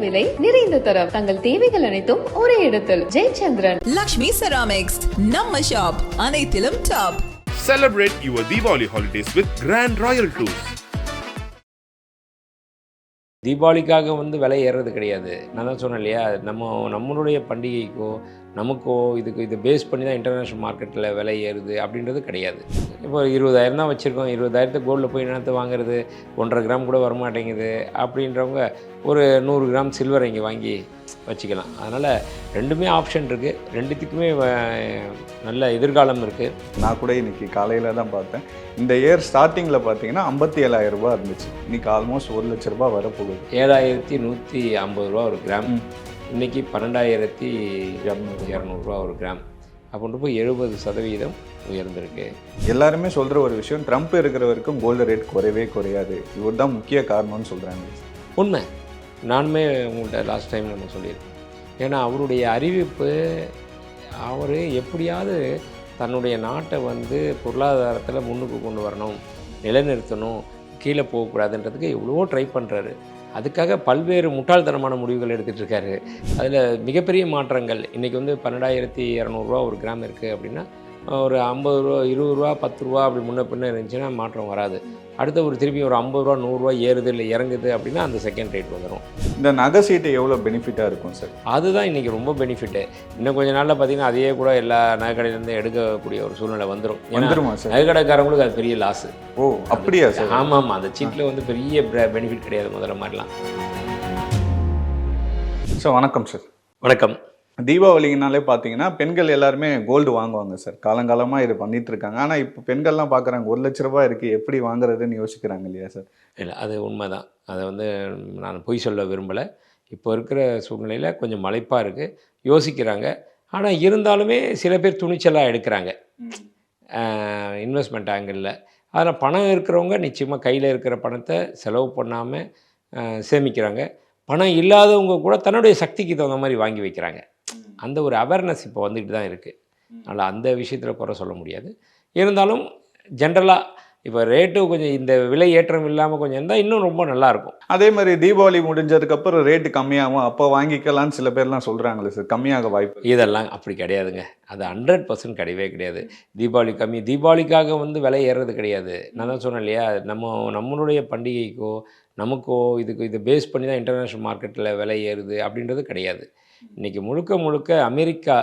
விலை நிறைந்த தரம். தங்கள் தேவைகள் அனைத்தும் ஒரே இடத்தில். ஜெயச்சந்திரன். லக்ஷ்மி செராமிக்ஸ் நம்ம ஷாப் அனைத்திலும் top Celebrate your Diwali holidays with Grand Royal Tours. தீபாவளிக்காக வந்து விலை ஏறுறது கிடையாது. நான் தான் சொன்னேன் இல்லையா? நம்ம நம்மளுடைய பண்டிகைக்கோ நமக்கோ இதுக்கு இதை பேஸ் பண்ணி தான் இன்டர்நேஷ்னல் மார்க்கெட்டில் விலை ஏறுது அப்படின்றது கிடையாது. இப்போ இருபதாயிரம் தான் வச்சுருக்கோம். இருபதாயிரத்து கோல்டில் போய் என்னத்தை வாங்குறது? ஒன்றரை கிராம் கூட வரமாட்டேங்குது. அப்படின்றவங்க ஒரு நூறு கிராம் சில்வர் இங்கே வாங்கி வச்சுக்கலாம். அதனால் ரெண்டுமே ஆப்ஷன் இருக்குது ரெண்டுத்துக்குமே நல்ல எதிர்காலம் இருக்குது நான் கூட இன்னைக்கு காலையில் தான் பார்த்தேன். இந்த இயர் ஸ்டார்டிங்கில் பார்த்தீங்கன்னா ஐம்பத்தி ஏழாயிரம் ரூபாய் இருந்துச்சு. இன்னைக்கு ஆல்மோஸ்ட் ஒரு லட்ச ரூபாய் வரப்போகுது. ஏழாயிரத்தி நூற்றி ஐம்பது ரூபா ஒரு கிராம் ம். இன்னைக்கு பன்னெண்டாயிரத்தி இரநூறு இரநூறுவா ஒரு கிராம் அப்படின்றப்போ எழுபது சதவீதம் உயர்ந்திருக்கு. எல்லாருமே சொல்கிற ஒரு விஷயம் ட்ரம்ப் இருக்கிற வரைக்கும் கோல்டு ரேட் குறையவே குறையாது. இவர் தான் முக்கிய காரணம்னு சொல்கிறாங்க உண்மை. நானுமே உங்கள்கிட்ட லாஸ்ட் டைம் நம்ம சொல்லியிருக்கேன். ஏன்னா அவருடைய அறிவிப்பு அவர் எப்படியாவது தன்னுடைய நாட்டை வந்து பொருளாதாரத்தில் முன்னுக்கு கொண்டு வரணும் நிலைநிறுத்தணும் கீழே போகக்கூடாதுன்றதுக்கு எவ்வளவோ ட்ரை பண்ணுறாரு அதுக்காக பல்வேறு முட்டாள்தனமான முடிவுகள் எடுத்துகிட்டு இருக்காரு. அதில் மிகப்பெரிய மாற்றங்கள். இன்றைக்கி வந்து பன்னெண்டாயிரத்தி இரநூறுவா ஒரு கிராம் இருக்குது அப்படின்னா ஒரு ஐம்பது ரூபா இருபது ரூபா பத்து ரூபா அப்படி முன்ன பின்ன இருந்துச்சுன்னா மாற்றம் வராது. அடுத்த ஒரு திருப்பி ஒரு ஐம்பது ரூபா நூறுரூவா ஏறுது இல்லை இறங்குது அப்படின்னா அந்த செகண்ட் ரேட் வந்துடும் இந்த நகை சீட்டு எவ்வளோ பெனிஃபிட்டாக இருக்கும் சார் அதுதான் இன்றைக்கி ரொம்ப பெனிஃபிட்டு இன்னும் கொஞ்ச நாளில் பார்த்தீங்கன்னா அதையே கூட எல்லா நகைக்கடையிலேருந்து எடுக்கக்கூடிய ஒரு சூழ்நிலை வந்துடும் வந்துருமா சார் நகைக்கடைக்காரங்களுக்கு அது பெரிய லாஸு ஓ அப்படியா சார் ஆமாம் ஆமாம் அந்த சீட்டில் வந்து பெரிய பெனிஃபிட் கிடையாது முதல்ல மாதிரிலாம். சார் வணக்கம் சார் வணக்கம். தீபாவளினாலே பார்த்தீங்கன்னா பெண்கள் எல்லாருமே கோல்டு வாங்குவாங்க சார் காலங்காலமாக இது பண்ணிட்டு இருக்காங்க. ஆனால் இப்போ பெண்கள்லாம் பார்க்குறாங்க ஒரு லட்ச ரூபாய் இருக்குது எப்படி வாங்குறதுன்னு யோசிக்கிறாங்க இல்லையா சார் இல்லை அது உண்மைதான். அதை வந்து நான் பொய் சொல்ல விரும்பலை. இப்போ இருக்கிற சூழ்நிலையில் கொஞ்சம் மலைப்பாக இருக்குது யோசிக்கிறாங்க. ஆனால் இருந்தாலுமே சில பேர் துணிச்சலாக எடுக்கிறாங்க. இன்வெஸ்ட்மெண்ட் ஆங்கிளில் அதில் பணம் இருக்கிறவங்க நிச்சயமாக கையில் இருக்கிற பணத்தை செலவு பண்ணாமல் சேமிக்கிறாங்க. பணம் இல்லாதவங்க கூட தன்னுடைய சக்திக்கு தகுந்த மாதிரி வாங்கி வைக்கிறாங்க. அந்த ஒரு அவேர்னஸ் இப்போ வந்துக்கிட்டு தான் இருக்குது அதனால் அந்த விஷயத்தில் குறை சொல்ல முடியாது. இருந்தாலும் ஜென்ரலாக இப்போ ரேட்டு கொஞ்சம் இந்த விலை ஏற்றம் இல்லாமல் கொஞ்சம் இருந்தால் இன்னும் ரொம்ப நல்லாயிருக்கும் அதே மாதிரி தீபாவளி முடிஞ்சதுக்கப்புறம் ரேட்டு கம்மியாகும். அப்போ வாங்கிக்கலாம்னு சில பேர்லாம் சொல்கிறாங்களே சார். கம்மியாக வாய்ப்பு இதெல்லாம் அப்படி கிடையாதுங்க. அது ஹண்ட்ரட் பர்சன்ட் கிடையவே கிடையாது. தீபாவளி கம்மி தீபாவளிக்காக வந்து விலை ஏறுறது கிடையாது. நான் தான் சொன்னேன் இல்லையா? நம்ம நம்மளுடைய பண்டிகைக்கோ நமக்கோ இதுக்கு இதை பேஸ் பண்ணி தான் இன்டர்நேஷ்னல் மார்க்கெட்டில் விலை ஏறுது அப்படின்றது கிடையாது. இன்றைக்கி முழுக்க முழுக்க அமெரிக்கா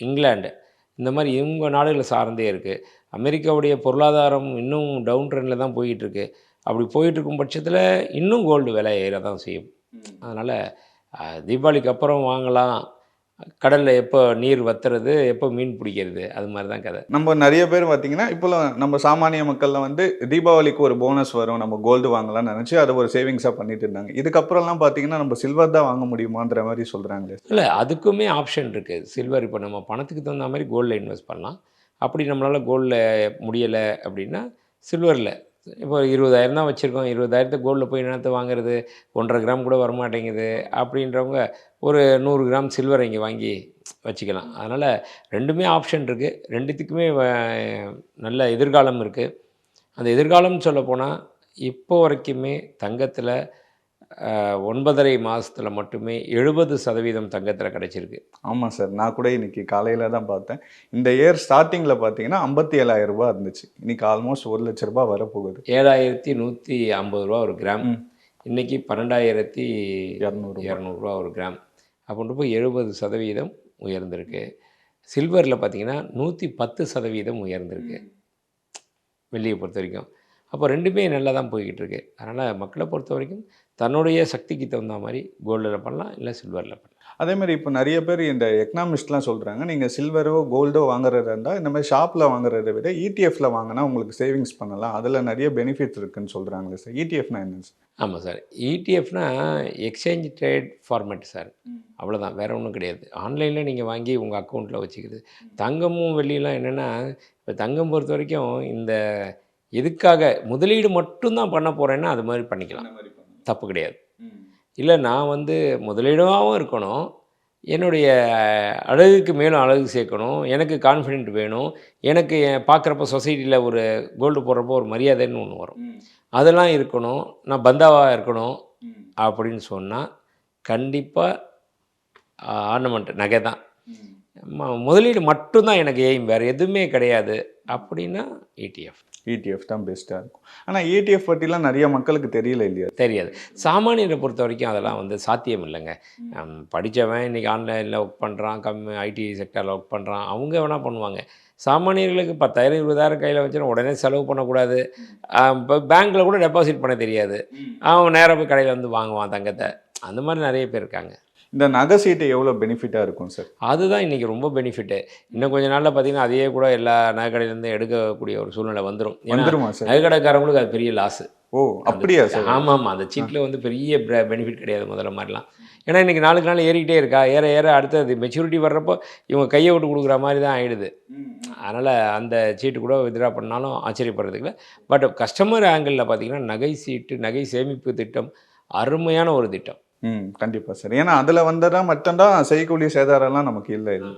இங்கிலாந்து இந்த மாதிரி இவங்க நாடுகளை சார்ந்தே இருக்குது அமெரிக்காவுடைய பொருளாதாரம் இன்னும் டவுன் ட்ரெண்டில் தான் போயிட்டு இருக்கு அப்படி போயிட்டு இருக்கும் பட்சத்தில் இன்னும் கோல்டு விலை ஏற தான் செய்யும் அதனால் தீபாவளிக்கு அப்புறம் வாங்கலாம். கடலில் எப்போ நீர் வத்துறது எப்போ மீன் பிடிக்கிறது அது மாதிரி தான் கதை. நம்ம நிறைய பேர் பார்த்தீங்கன்னா இப்போலாம் நம்ம சாமானிய மக்கள்லாம் வந்து தீபாவளிக்கு ஒரு போனஸ் வரும் நம்ம கோல்டு வாங்கலாம்னு நினச்சி அதை ஒரு சேவிங்ஸாக பண்ணிட்டு இருந்தாங்க. இதுக்கப்புறம்லாம் பார்த்தீங்கன்னா நம்ம சில்வர் தான் வாங்க முடியுமான்ற மாதிரி சொல்கிறாங்களே இல்லை அதுக்குமே ஆப்ஷன் இருக்குது சில்வர் இப்போ நம்ம பணத்துக்கு தகுந்த மாதிரி கோல்டில் இன்வெஸ்ட் பண்ணலாம். அப்படி நம்மளால் கோல்டில் முடியலை அப்படின்னா சில்வரில் இப்போ இருபதாயிரம் தான் வச்சுருக்கோம். இருபதாயிரத்து கோல்டில் போய் என்னத்தை வாங்குறது? ஒன்றரை கிராம் கூட வரமாட்டேங்குது. அப்படின்றவங்க ஒரு நூறு கிராம் சில்வர் இங்கே வாங்கி வச்சுக்கலாம். அதனால் ரெண்டுமே ஆப்ஷன் இருக்குது ரெண்டுத்துக்குமே வ- நல்ல எதிர்காலம் இருக்குது அந்த எதிர்காலம்னு சொல்ல போனால் இப்போ வரைக்குமே தங்கத்தில் ஒன்பதரை மாதத்தில் மட்டுமே எழுபது சதவீதம் தங்கத்தில் கிடச்சிருக்கு. ஆமாம் சார் நான் கூட இன்னைக்கு காலையில் தான் பார்த்தேன். இந்த இயர் ஸ்டார்டிங்கில் பார்த்தீங்கன்னா ஐம்பத்தி ஏழாயிரம் ரூபாய் இருந்துச்சு. இன்னைக்கு ஆல்மோஸ்ட் ஒரு லட்ச ரூபாய் வரப்போகுது. ஏழாயிரத்தி நூற்றி ஐம்பது ரூபா ஒரு கிராம். ம். இன்னைக்கு பன்னெண்டாயிரத்தி இரநூறு இரநூறுவா ஒரு கிராம். அப்படின்றப்போ எழுபது சதவீதம் உயர்ந்திருக்கு. சில்வரில் பார்த்தீங்கன்னா நூற்றி பத்து சதவீதம் உயர்ந்திருக்கு. வெள்ளியை பொறுத்த வரைக்கும். அப்போ ரெண்டுமே நல்லா தான் போய்கிட்டு இருக்கு. அதனால் மக்களை பொறுத்த வரைக்கும் தன்னுடைய சக்திக்கு தகுந்த மாதிரி கோல்டில் பண்ணலாம் இல்லை சில்வரில் பண்ணலாம். அதே மாதிரி இப்போ நிறைய பேர் இந்த எக்கனாமிஸ்ட்லாம் சொல்கிறாங்க நீங்கள் சில்வரோ கோல்டோ வாங்குறதா இருந்தால் இந்த மாதிரி ஷாப்பில் வாங்குறதை விட இடிஎஃப்ல வாங்கினா உங்களுக்கு சேவிங்ஸ் பண்ணலாம். அதில் நிறைய பெனிஃபிட் இருக்குன்னு சொல்கிறாங்களே சார். இடிஎஃப்னா என்ன சார்? ஆமாம் சார். இடிஎஃப்னா எக்ஸ்சேஞ்ச் ட்ரேட் ஃபார்மேட் சார். அவ்வளோதான் வேறு ஒன்றும் கிடையாது. ஆன்லைனில் நீங்கள் வாங்கி உங்கள் அக்கௌண்ட்டில் வச்சுக்குது. தங்கமும் வெள்ளியெலாம் என்னென்னா இப்போ தங்கம் பொறுத்த வரைக்கும் இந்த எதுக்காக முதலீடு மட்டும்தான் பண்ண போகிறேன்னா அது மாதிரி பண்ணிக்கலாம். தப்பு கிடையாது. இல்லை நான் வந்து முதலீடாகவும் இருக்கணும். என்னுடைய அழகுக்கு மேலும் அழகு சேர்க்கணும். எனக்கு கான்ஃபிடென்ட் வேணும். எனக்கு பார்க்குறப்ப சொசைட்டியில் ஒரு கோல்டு போடுறப்போ ஒரு மரியாதைன்னு ஒன்று வரும். அதெல்லாம் இருக்கணும். நான் பந்தாவாக இருக்கணும் அப்படின்னு சொன்னால் கண்டிப்பாக ஆர்னமெண்ட் நகை தான். முதலீடு மட்டும்தான் எனக்கு எய்ம் வேறு எதுவுமே கிடையாது. அப்படின்னா E இடிஎஃப் ETF தான் பெஸ்ட்டாக இருக்கும். ஆனால் ETF பற்றிலாம் நிறைய மக்களுக்கு தெரியல இல்லையா? தெரியாது. சாமானியரை பொறுத்த வரைக்கும் அதெல்லாம் வந்து சாத்தியம் இல்லைங்க. படித்தவன் இன்றைக்கி ஆன்லைனில் ஒர்க் பண்ணுறான் கம் ஐடி செக்டரில் ஒர்க் பண்ணுறான் அவங்க வேணால் பண்ணுவாங்க. சாமானியர்களுக்கு பத்தாயிரம் இருபதாயிரம் கையில் வச்சுன்னா உடனே செலவு பண்ணக்கூடாது. இப்போ பேங்க்கில் கூட டெபாசிட் பண்ண தெரியாது. அவன் நேராக போய் கடையில் வந்து வாங்குவான் தங்கத்தை. அந்த மாதிரி நிறைய பேர் இருக்காங்க. இந்த நகை சீட்டு எவ்வளோ பெனிஃபிட்டாக இருக்கும் சார் அதுதான் இன்றைக்கி ரொம்ப பெனிஃபிட்டு இன்னும் கொஞ்ச நாளில் பார்த்தீங்கன்னா அதையே கூட எல்லா நகைக்கடையிலேருந்து எடுக்கக்கூடிய ஒரு சூழ்நிலை வந்துடும் வந்துருமா சார் நகைக்கடைக்காரங்களுக்கு அது பெரிய லாஸு ஓ அப்படியா சார் ஆமாம் ஆமாம் அந்த சீட்டில் வந்து பெரிய பெனிஃபிட் கிடையாது முதல்ல மாதிரிலாம். ஏன்னா இன்றைக்கி நாளுக்கு நாள் ஏறிக்கிட்டே இருக்கா. ஏற ஏற அடுத்தது மெச்சூரிட்டி வர்றப்போ இவங்க கையை விட்டு கொடுக்குற மாதிரி தான் ஆயிடுது. அதனால் அந்த சீட்டு கூட வித்ட்ரா பண்ணாலும் ஆச்சரியப்படுறதுக்கு இல்லை. பட் கஸ்டமர் ஆங்கிளில் பார்த்தீங்கன்னா நகை சீட்டு நகை சேமிப்பு திட்டம் அருமையான ஒரு திட்டம். ம் கண்டிப்பாக சார் ஏன்னா அதில் வந்ததா மட்டும்தான் செய்கூலி சேதாரம்லாம் நமக்கு இல்லை இது.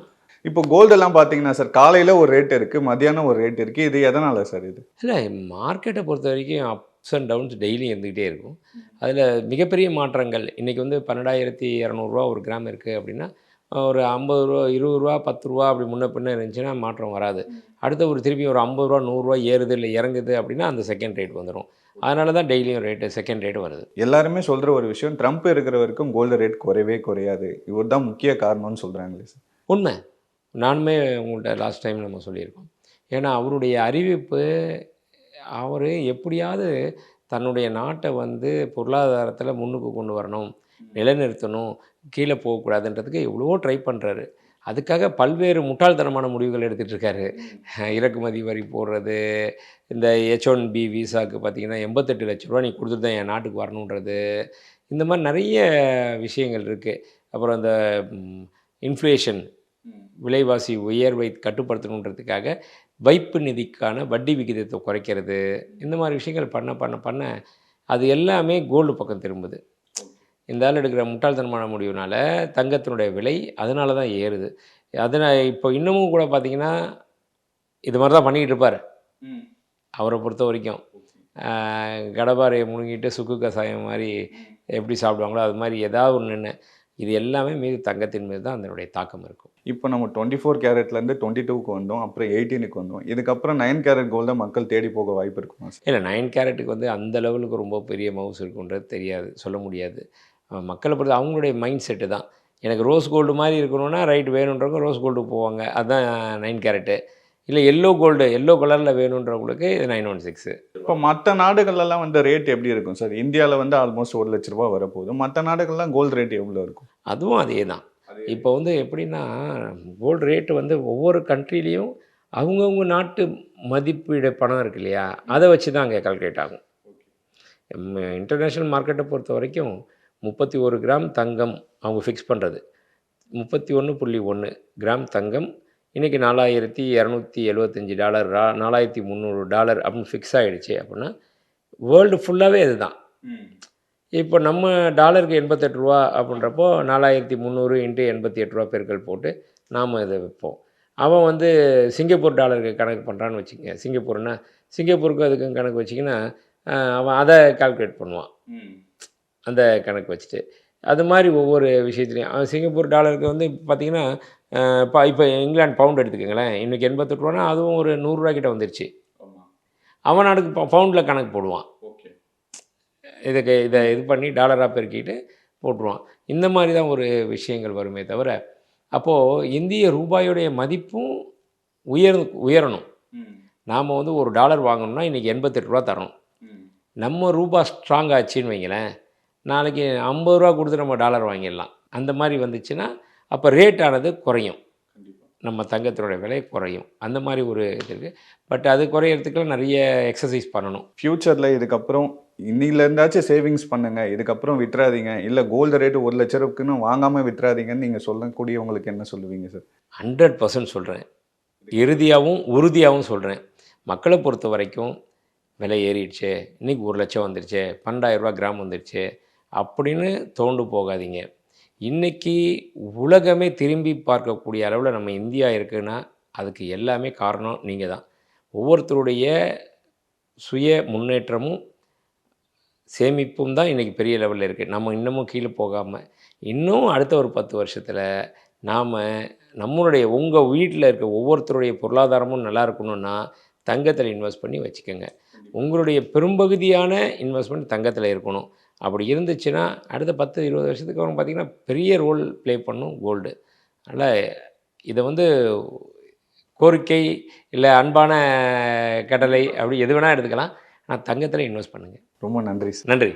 இப்போ கோல்டெல்லாம் பார்த்தீங்கன்னா சார் காலையில் ஒரு ரேட் இருக்குது மத்தியானம் ஒரு ரேட் இருக்குது இது எதனால் சார் இது? இல்லை மார்க்கெட்டை பொறுத்த வரைக்கும் அப்ஸ் அண்ட் டவுன்ஸ் டெய்லியும் இருந்துக்கிட்டே இருக்கும். அதில் மிகப்பெரிய மாற்றங்கள் இன்றைக்கி வந்து பன்னெண்டாயிரத்தி இரநூறுவா ஒரு கிராம் இருக்குது அப்படின்னா ஒரு ஐம்பது ரூபா இருபது ரூபா பத்து ரூபா அப்படி முன்ன பின்ன இருந்துச்சுன்னா மாற்றம் வராது. அடுத்த ஒரு திருப்பி ஒரு ஐம்பது ரூபா நூறுரூவா ஏறுது இல்லை இறங்குது அப்படின்னா அந்த செகண்ட் ரேட் வந்துடும் அதனால தான் டெய்லியும் ரேட்டு செகண்ட் ரேட் வருது. எல்லாருமே சொல்கிற ஒரு விஷயம் ட்ரம்ப் இருக்கிற வரைக்கும் கோல்டு ரேட் குறையவே குறையாது. இவர் தான் முக்கிய காரணம்னு சொல்கிறாங்களே சார் உண்மை. நானுமே உங்கள்கிட்ட லாஸ்ட் டைம் நம்ம சொல்லியிருக்கோம். ஏன்னா அவருடைய அறிவிப்பு அவர் எப்படியாவது தன்னுடைய நாட்டை வந்து பொருளாதாரத்தில் முன்னுக்கு கொண்டு வரணும் நிலைநிறுத்தணும் கீழே போகக்கூடாதுன்றதுக்கு எவ்வளவோ ட்ரை பண்ணுறாரு அதுக்காக பல்வேறு முட்டாள்தனமான முடிவுகள் எடுத்துகிட்டு இருக்காரு. இறக்குமதி வரி போடுறது இந்த ஹெச் ஒன் பி விசாவுக்கு பார்த்தீங்கன்னா எண்பத்தெட்டு லட்ச ரூபா நீ கொடுத்துட்டு தான் என் நாட்டுக்கு வரணுன்றது இந்த மாதிரி நிறைய விஷயங்கள் இருக்குது அப்புறம் இந்த இன்ஃப்ளேஷன் விலைவாசி உயர்வை கட்டுப்படுத்தணுன்றதுக்காக வைப்பு நிதிக்கான வட்டி விகிதத்தை குறைக்கிறது. இந்த மாதிரி விஷயங்கள் பண்ண பண்ண பண்ண அது எல்லாமே கோல்டு பக்கம் திரும்புது. இந்த ஆள் எடுக்கிற முட்டாள்தனமான முடிவுனால தங்கத்தினுடைய விலை அதனால தான் ஏறுது. அதனால் இப்போ இன்னமும் கூட பார்த்தீங்கன்னா இது மாதிரி தான் பண்ணிக்கிட்டு இருப்பார். அவரை பொறுத்த வரைக்கும். ஆஹ் கடப்பாரையை முழுங்கிட்டு சுக்கு கசாயம் மாதிரி எப்படி சாப்பிடுவாங்களோ அது மாதிரி ஏதாவது ஒன்று இது எல்லாமே மீது தங்கத்தின் மீது தான் அதனுடைய தாக்கம் இருக்கும். இப்போ நம்ம டுவெண்ட்டி ஃபோர் கேரட்லேருந்து டுவெண்ட்டி டூக்கு வந்தோம் அப்புறம் எயிட்டீனுக்கு வந்தோம். இதுக்கப்புறம் நைன் கேரட் கோல்டை மக்கள் தேடி போக வாய்ப்பு இருக்குமா இல்லை நைன் கேரட்டுக்கு வந்து அந்த லெவலுக்கு ரொம்ப பெரிய மவுஸ் இருக்குன்றது தெரியாது சொல்ல முடியாது. மக்களை பொறுத்து அவங்களுடைய மைண்ட் செட்டு தான். எனக்கு ரோஸ் கோல்டு மாதிரி இருக்கணும்னா ரைட் வேணுன்றவங்க ரோஸ் கோல்டு போவாங்க. அதுதான் நைன் கேரட்டு. இல்லை எல்லோ கோல்டு எல்லோ கலரில் வேணுன்றவங்களுக்கு இது நைன் ஒன் சிக்ஸு. இப்போ மற்ற நாடுகள்லாம் வந்து ரேட் எப்படி இருக்கும் சார்? இந்தியாவில் வந்து ஆல்மோஸ்ட் ஒரு லட்ச ரூபா வரப்போகுது. மற்ற நாடுகள்லாம் கோல்டு ரேட் எவ்வளோ இருக்கும்? அதுவும் அதே தான். இப்போ வந்து எப்படின்னா கோல்டு ரேட்டு வந்து ஒவ்வொரு கண்ட்ரிலையும் அவங்கவுங்க நாட்டு மதிப்பீடு பணம் இருக்கு இல்லையா? அதை வச்சு தான் அங்கே கால்குலேட் ஆகும். இன்டர்நேஷ்னல் மார்க்கெட்டை பொறுத்த வரைக்கும் முப்பத்தி ஒரு கிராம் தங்கம் அவங்க ஃபிக்ஸ் பண்ணுறது முப்பத்தி ஒன்று புள்ளி ஒன்று கிராம் தங்கம். இன்றைக்கி நாலாயிரத்தி இரநூத்தி எழுபத்தஞ்சி டாலர் நாலாயிரத்தி முந்நூறு டாலர் அப்படின்னு ஃபிக்ஸ் ஆகிடுச்சு அப்படின்னா வேர்ல்டு ஃபுல்லாகவே இதுதான். இப்போ நம்ம டாலருக்கு எண்பத்தெட்டு ரூபா அப்படின்றப்போ நாலாயிரத்தி முந்நூறு இன்ட்டு எண்பத்தி எட்டு ரூபா பெருக்கல் போட்டு நாம் இதை வைப்போம் அவன் வந்து சிங்கப்பூர் டாலருக்கு கணக்கு பண்ணுறான்னு வச்சுக்கங்க. சிங்கப்பூர்னா சிங்கப்பூருக்கு அதுக்கும் கணக்கு வச்சிங்கன்னா அவன் அதை கால்குலேட் பண்ணுவான். அந்த கணக்கு வச்சுட்டு. அது மாதிரி ஒவ்வொரு விஷயத்துலையும். சிங்கப்பூர் டாலருக்கு வந்து பார்த்திங்கன்னா இப்போ இப்போ இங்கிலாந்து பவுண்ட் எடுத்துக்கோங்களேன். இன்றைக்கி எண்பத்தெட்டு ரூபானா அதுவும் ஒரு நூறுரூவா கிட்ட வந்துருச்சு. அவன் நாடுக்கு பவுண்டில் கணக்கு போடுவான். இதுக்கு இதை இது பண்ணி டாலராக பெருக்கிட்டு போட்டுருவான். இந்த மாதிரி தான் ஒரு விஷயங்கள் வருமே தவிர அப்போது இந்திய ரூபாயுடைய மதிப்பும் உயர் உயரணும். நாம் வந்து ஒரு டாலர் வாங்கணும்னா இன்றைக்கி எண்பத்தெட்டு ரூபா தரணும். நம்ம ரூபா ஸ்ட்ராங் ஆச்சுன்னு வைங்களேன் நாளைக்கு ஐம்பது ரூபா கொடுத்து நம்ம டாலர் வாங்கிடலாம். அந்த மாதிரி வந்துச்சுன்னா அப்போ ரேட் ஆனது குறையும். நம்ம தங்கத்தினுடைய விலை குறையும். அந்த மாதிரி ஒரு இது இருக்குது பட் அது குறையிறதுக்குலாம் நிறைய எக்ஸசைஸ் பண்ணணும். ஃப்யூச்சரில் இதுக்கப்புறம் இன்னிலேருந்தாச்சும் சேவிங்ஸ் பண்ணுங்க. இதுக்கப்புறம் விட்டுறாதீங்க. இல்லை கோல்டு ரேட்டு ஒரு லட்ச ரூபாய்க்குன்னு வாங்காமல் விட்டுறாதீங்கன்னு நீங்கள் சொல்லக்கூடியவங்களுக்கு என்ன சொல்லுவீங்க சார் ஹண்ட்ரட் பர்சன்ட் சொல்கிறேன் இறுதியாகவும் உறுதியாகவும் சொல்கிறேன் மக்களை பொறுத்த வரைக்கும் விலை ஏறிடுச்சு. இன்றைக்கி ஒரு லட்சம் வந்துருச்சு. பன்னெண்டாயிரரூபா கிராம் வந்துருச்சு. அப்படின்னு தோண்டு போகாதீங்க. இன்றைக்கி உலகமே திரும்பி பார்க்கக்கூடிய அளவில் நம்ம இந்தியா இருக்குன்னா அதுக்கு எல்லாமே காரணம் நீங்கள் தான். ஒவ்வொருத்தருடைய சுய முன்னேற்றமும் சேமிப்பும் தான் இன்றைக்கி பெரிய லெவலில் இருக்குது நம்ம இன்னமும் கீழே போகாமல் இன்னும் அடுத்த ஒரு பத்து வருஷத்தில் நாம் நம்மளுடைய உங்கள் வீட்டில் இருக்க ஒவ்வொருத்தருடைய பொருளாதாரமும் நல்லா இருக்கணும்னா தங்கத்தில் இன்வெஸ்ட் பண்ணி வச்சுக்கோங்க. உங்களுடைய பெரும்பகுதியான இன்வெஸ்ட்மெண்ட் தங்கத்தில் இருக்கணும். அப்படி இருந்துச்சுன்னா அடுத்த பத்து இருபது வருஷத்துக்கு அப்புறம் பார்த்திங்கன்னா பெரிய ரோல் ப்ளே பண்ணும் கோல்டு அதனால் இதை வந்து கோரிக்கை இல்லை அன்பான கட்டளை அப்படி எது வேணால் எடுத்துக்கலாம். ஆனால் தங்கத்தில் இன்வெஸ்ட் பண்ணுங்கள் ரொம்ப நன்றி சார். நன்றி.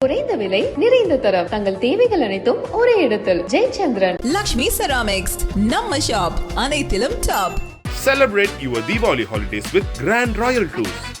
குறைந்த விலை நிறைந்த தரம். தங்கள் தேவைகள் அனைத்தும் ஒரே இடத்தில். ஜெயச்சந்திரன். லக்ஷ்மி செராமிக்ஸ் நம்ம ஷாப் அனைத்திலும் top Celebrate your Diwali holidays with Grand Royal Tours.